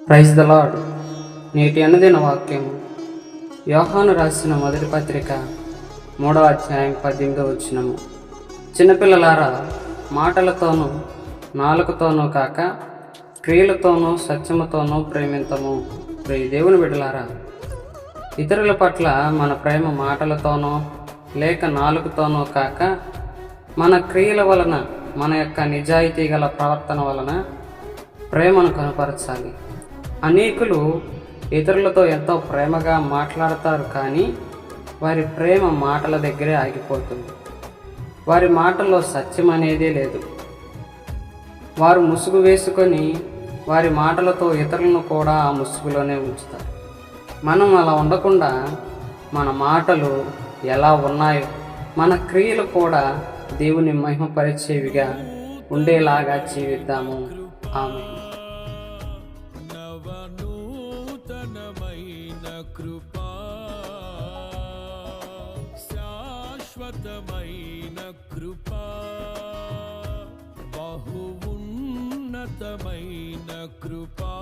Praise the lord నేటి అనుదిన వాక్యం యోహాను రాసిన మొదటి పత్రిక మూడవ అధ్యాయం పద్దెనిమిదో వచ్చినము చిన్నపిల్లలారా మాటలతోనూ నాలుకతోనూ కాక క్రియలతోనూ సత్యముతోనూ ప్రేమింతము. ప్రియ దేవుని బిడ్డలారా ఇతరుల పట్ల మన ప్రేమ మాటలతోనో లేక నాలుకతోనో కాక మన క్రియల వలన మన యొక్క నిజాయితీ గల ప్రవర్తన వలన ప్రేమను కనపరచాలి. అనేకులు ఇతరులతో ఎంతో ప్రేమగా మాట్లాడతారు కానీ వారి ప్రేమ మాటల దగ్గరే ఆగిపోతుంది. వారి మాటల్లో సత్యం అనేదే లేదు. వారు ముసుగు వేసుకొని వారి మాటలతో ఇతరులను కూడా ఆ ముసుగులోనే ఉంచుతారు. మనం అలా ఉండకుండా మన మాటలు ఎలా ఉన్నాయో మన క్రియలు కూడా దేవుని మహిమపరిచేవిగా ఉండేలాగా జీవిద్దాము. ఆమె కృపా శాశ్వతమైన కృపా బహు ఉన్నతమైన కృపా.